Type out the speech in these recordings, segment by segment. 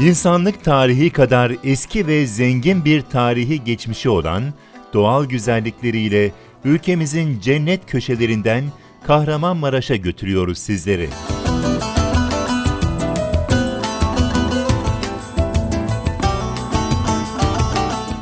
İnsanlık tarihi kadar eski ve zengin bir tarihi geçmişi olan doğal güzellikleriyle ülkemizin cennet köşelerinden Kahramanmaraş'a götürüyoruz sizleri.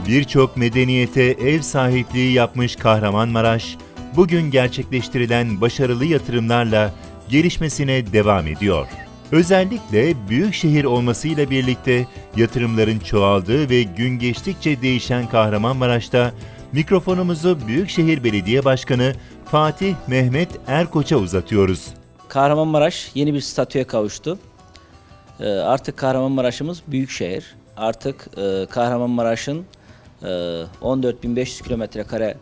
Birçok medeniyete ev sahipliği yapmış Kahramanmaraş, bugün gerçekleştirilen başarılı yatırımlarla gelişmesine devam ediyor. Özellikle büyük şehir olmasıyla birlikte yatırımların çoğaldığı ve gün geçtikçe değişen Kahramanmaraş'ta mikrofonumuzu Büyükşehir Belediye Başkanı Fatih Mehmet Erkoç'a uzatıyoruz. Kahramanmaraş yeni bir statüye kavuştu. Ee, Artık Kahramanmaraş'ımız büyük şehir. Artık e, Kahramanmaraş'ın e, 14.500 kilometre kare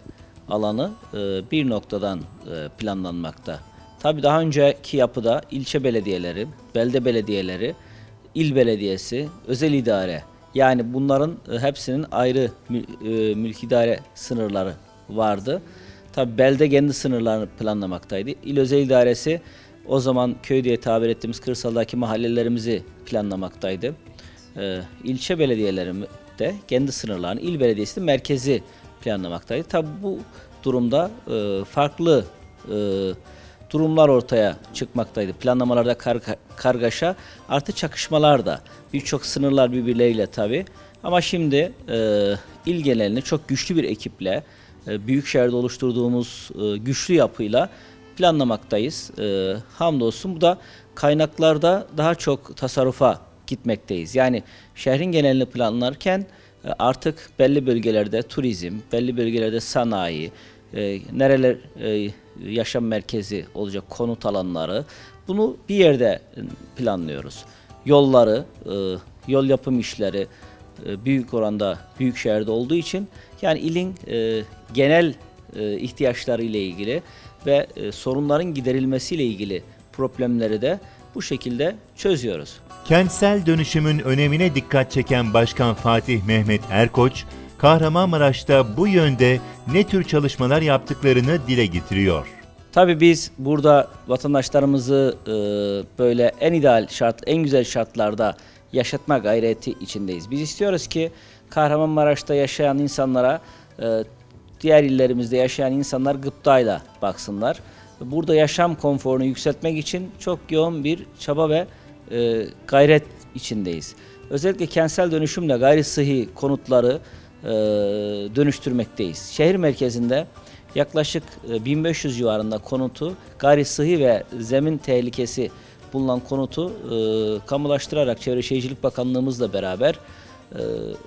alanı e, bir noktadan e, planlanmakta. Tabii daha önceki yapıda ilçe belediyeleri, belde belediyeleri, il belediyesi, özel idare yani bunların e, hepsinin ayrı e, mülk idare sınırları vardı. Tabii belde kendi sınırlarını planlamaktaydı. İl özel idaresi o zaman köy diye tabir ettiğimiz kırsaldaki mahallelerimizi planlamaktaydı. Ee, ilçe belediyeleri de kendi sınırlarını, il belediyesi de merkezi planlamaktaydı. Tabii bu durumda e, farklı e, durumlar ortaya çıkmaktaydı. Planlamalarda karga- kargaşa, artı çakışmalar da. Birçok sınırlar birbirleriyle tabii. Ama şimdi e, il genelini çok güçlü bir ekiple, e, büyük şehirde oluşturduğumuz e, güçlü yapıyla planlamaktayız. E, hamdolsun bu da kaynaklarda daha çok tasarrufa gitmekteyiz. Yani şehrin genelini planlarken e, artık belli bölgelerde turizm, belli bölgelerde sanayi, e, nereler e, yaşam merkezi olacak konut alanları bunu bir yerde e, planlıyoruz. Yolları, e, yol yapım işleri e, büyük oranda büyük şehirde olduğu için yani ilin genel ihtiyaçları ile ilgili ve sorunların giderilmesiyle ilgili problemleri de bu şekilde çözüyoruz. Kentsel dönüşümün önemine dikkat çeken Başkan Fatih Mehmet Erkoç, Kahramanmaraş'ta bu yönde ne tür çalışmalar yaptıklarını dile getiriyor. Tabii biz burada vatandaşlarımızı e, böyle en ideal şart, en güzel şartlarda yaşatma gayreti içindeyiz. Biz istiyoruz ki Kahramanmaraş'ta yaşayan insanlara e, diğer illerimizde yaşayan insanlar gıptayla baksınlar. Burada yaşam konforunu yükseltmek için çok yoğun bir çaba ve e, gayret içindeyiz. Özellikle kentsel dönüşümle gayri sıhhi konutları e, dönüştürmekteyiz. Şehir merkezinde yaklaşık e, 1500 civarında konutu gayri sıhhi ve zemin tehlikesi bulunan konutu e, kamulaştırarak Çevre Şehircilik Bakanlığımızla beraber e,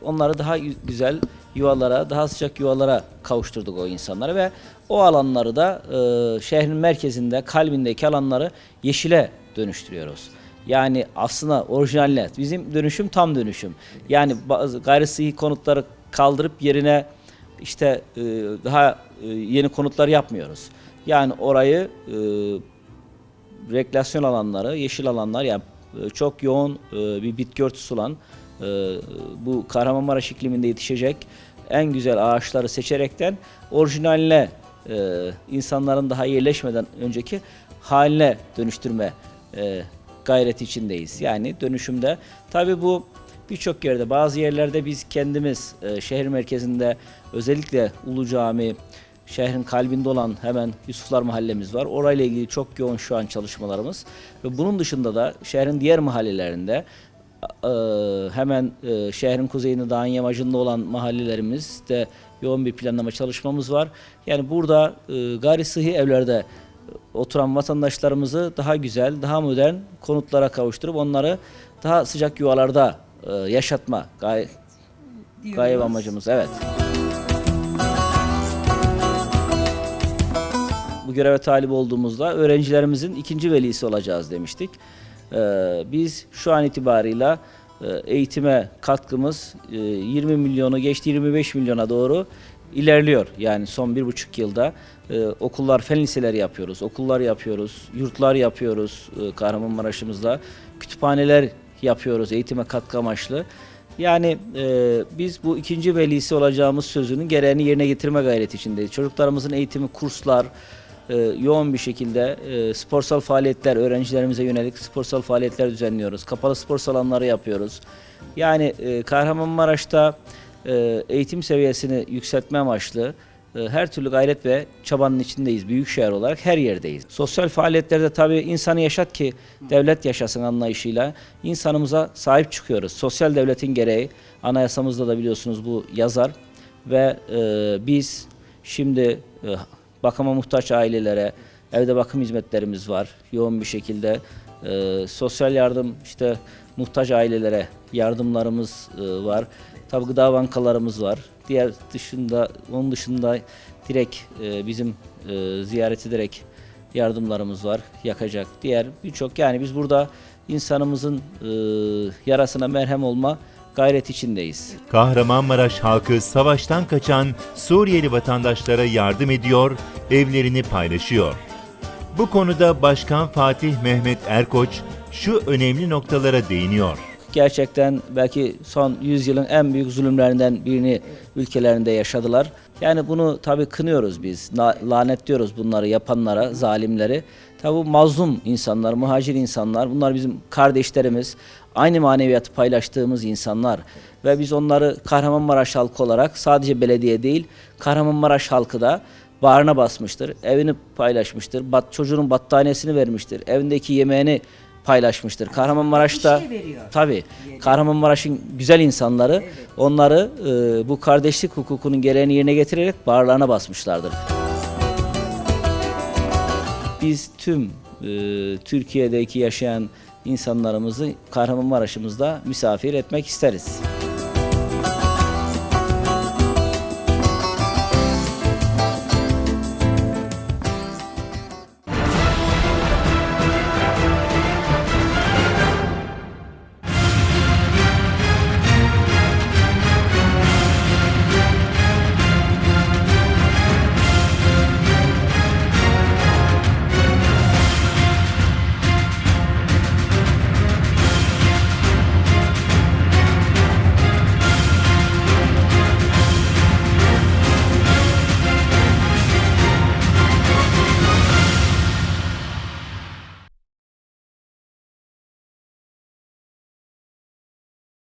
onları daha gü- güzel yuvalara, daha sıcak yuvalara kavuşturduk o insanlara ve o alanları da e, şehrin merkezinde, kalbindeki alanları yeşile dönüştürüyoruz. Yani aslında orijinaline bizim dönüşüm tam dönüşüm. Yani bazı gayri sıhhi konutları kaldırıp yerine işte e, daha e, yeni konutlar yapmıyoruz. Yani orayı e, rekreasyon alanları, yeşil alanlar yani e, çok yoğun bir bitki örtüsü olan bu Kahramanmaraş ikliminde yetişecek en güzel ağaçları seçerekten orijinaline insanların daha yerleşmeden önceki haline dönüştürme e, gayreti içindeyiz. Yani dönüşümde tabii bu birçok yerde bazı yerlerde biz kendimiz e, şehir merkezinde özellikle Ulu Cami şehrin kalbinde olan hemen Yusuflar mahallemiz var. Orayla ilgili çok yoğun şu an çalışmalarımız ve bunun dışında da şehrin diğer mahallelerinde e, hemen e, şehrin kuzeyinde dağın yamacında olan mahallelerimizde yoğun bir planlama çalışmamız var. Yani burada e, gayri sıhhi evlerde oturan vatandaşlarımızı daha güzel, daha modern konutlara kavuşturup onları daha sıcak yuvalarda e, yaşatma gaye, gaye ve amacımız. Evet. Bu göreve talip olduğumuzda öğrencilerimizin ikinci velisi olacağız demiştik. Ee, biz şu an itibarıyla e, eğitime katkımız e, 20 milyonu geçti 25 milyona doğru ilerliyor. Yani son bir buçuk yılda e, okullar, fen liseleri yapıyoruz, okullar yapıyoruz, yurtlar yapıyoruz e, Kahramanmaraş'ımızda, kütüphaneler yapıyoruz eğitime katkı amaçlı. Yani e, biz bu ikinci velisi olacağımız sözünün gereğini yerine getirme gayreti içindeyiz. Çocuklarımızın eğitimi, kurslar, e, yoğun bir şekilde e, sporsal faaliyetler, öğrencilerimize yönelik sporsal faaliyetler düzenliyoruz. Kapalı spor salonları yapıyoruz. Yani e, Kahramanmaraş'ta e, eğitim seviyesini yükseltme amaçlı her türlü gayret ve çabanın içindeyiz. Büyükşehir olarak her yerdeyiz. Sosyal faaliyetlerde tabii insanı yaşat ki devlet yaşasın anlayışıyla insanımıza sahip çıkıyoruz. Sosyal devletin gereği anayasamızda da biliyorsunuz bu yazar ve e, biz şimdi e, bakıma muhtaç ailelere evde bakım hizmetlerimiz var. Yoğun bir şekilde e, sosyal yardım işte muhtaç ailelere yardımlarımız e, var. Tabii gıda bankalarımız var. Diğer dışında onun dışında direkt e, bizim e, ziyaret ederek yardımlarımız var. Yakacak. Diğer birçok yani biz burada insanımızın e, yarasına merhem olma gayret içindeyiz. Kahramanmaraş halkı savaştan kaçan Suriyeli vatandaşlara yardım ediyor, evlerini paylaşıyor. Bu konuda Başkan Fatih Mehmet Erkoç şu önemli noktalara değiniyor. gerçekten belki son 100 yılın en büyük zulümlerinden birini ülkelerinde yaşadılar. Yani bunu tabii kınıyoruz biz. Lanetliyoruz bunları yapanlara, zalimleri. Tabii bu mazlum insanlar, muhacir insanlar. Bunlar bizim kardeşlerimiz. Aynı maneviyatı paylaştığımız insanlar. Ve biz onları Kahramanmaraş halkı olarak sadece belediye değil, Kahramanmaraş halkı da bağrına basmıştır. Evini paylaşmıştır. Bat, çocuğunun battaniyesini vermiştir. Evindeki yemeğini paylaşmıştır. Kahramanmaraş'ta şey tabii Kahramanmaraş'ın güzel insanları onları e, bu kardeşlik hukukunun gereğini yerine getirerek bağırlarına basmışlardır. Biz tüm e, Türkiye'deki yaşayan insanlarımızı Kahramanmaraş'ımızda misafir etmek isteriz.